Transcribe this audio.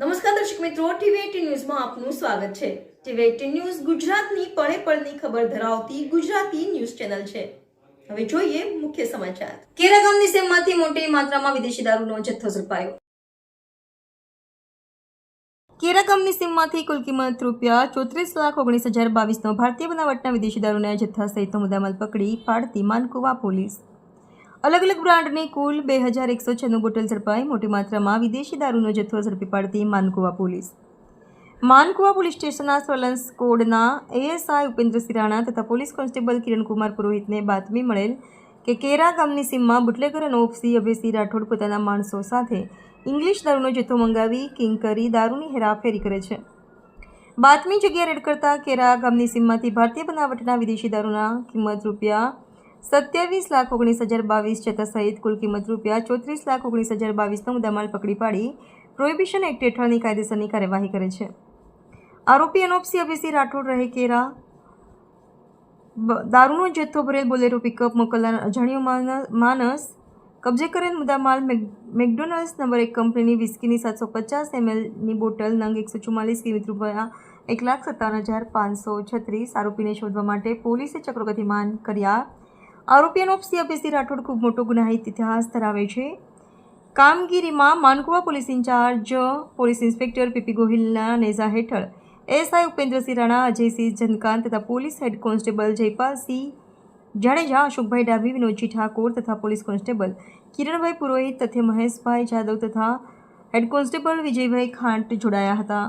નમસ્કાર દર્શક મિત્રો ટીવી ન્યૂઝમાં આપનું સ્વાગત છે. ટીવી એટીન ન્યૂઝ ગુજરાતની પળે પળની ખબર ધરાવતી ગુજરાતી ન્યૂઝ ચેનલ છે. હવે જોઈએ મુખ્ય સમાચાર. કેરા ગામની સીમમાંથી મોટી માત્રામાં વિદેશી દારૂનો જથ્થો ઝડપાયો. કેરા ગામની સીમમાંથી કુલ કિંમત રૂપિયા ચોત્રીસ લાખ ઓગણીસ હજાર બાવીસનો ભારતીય બનાવટના વિદેશી દારૂના જથ્થા સહિતનો મુદ્દામાલ પકડી પાડતી માનકુવા પોલીસ. અલગ અલગ બ્રાન્ડની કુલ બે હજાર એકસો છન્નું બોટલ ઝડપાઈ, મોટી માત્રામાં વિદેશી દારૂનો જથ્થો ઝડપી પાડતી માનકુવા પોલીસ. માનકુવા પોલીસ સ્ટેશનના સર્વેલન્સ કોડના એએસઆઈ ઉપેન્દ્ર સિરાણા તથા પોલીસ કોન્સ્ટેબલ કિરણકુમાર પુરોહિતને બાતમી મળેલ કે કેરા ગામની સીમમાં બુટલેગર અને ઓફસી અભયસિંહ રાઠોડ પોતાના માણસો સાથે ઇંગ્લિશ દારૂનો જથ્થો મંગાવી કિંગ કરી દારૂની હેરાફેરી કરે છે. બાતમી જગ્યા રેડ કરતા કેરા ગામની સીમમાંથી ભારતીય બનાવટના વિદેશી દારૂના કિંમત રૂપિયા સત્યાવીસ લાખ ઓગણીસ હજાર બાવીસ જથ્થા સહિત કુલ કિંમત રૂપિયા ચોત્રીસ લાખ ઓગણીસ હજાર બાવીસનો મુદ્દામાલ પકડી પાડી પ્રોહિબિશન એક્ટ હેઠળની કાયદેસરની કાર્યવાહી કરે છે. આરોપી અનોપસી અભિસિંહ રાઠોડ રહે કેરા. દારૂનો જથ્થો ભરેલ બોલેરો પિકઅપ મોકલનાર અજાણ્યો માન- માનસ કબજે કરેલ મુદ્દામાલ મેક, મેકડોનલ્ડ્સ નંબર એક કંપનીની વિસ્કીની સાતસો પચાસ એમએલની બોટલ નંગ એકસો ચુમ્માલીસ કિંમત રૂપિયા એક લાખ સત્તાવન હજાર પાંચસો છત્રીસ આરોપીને શોધવા માટે પોલીસે ચક્રો ગતિમાન કર્યા આરોપી અનોપસી અભયસિંહ રાઠોડ ખૂબ મોટો ગુનાહિત ઇતિહાસ ધરાવે છે. કામગીરીમાં Mankuva police in-charge, police inspector P P ગોહિલના નેઝા હેઠળ એસઆઈ ઉપેન્દ્રસિંહ રાણા, અજયસિંહ જનકાંત તથા police head constable Jaypalsinh Jadeja, Ashokbhai Dabhi, Vinodji Thakor તથા પોલીસ કોન્સ્ટેબલ કિરણભાઈ પુરોહિત તથા મહેશભાઈ જાદવ તથા હેડ કોન્સ્ટેબલ વિજયભાઈ ખાંટ જોડાયા હતા.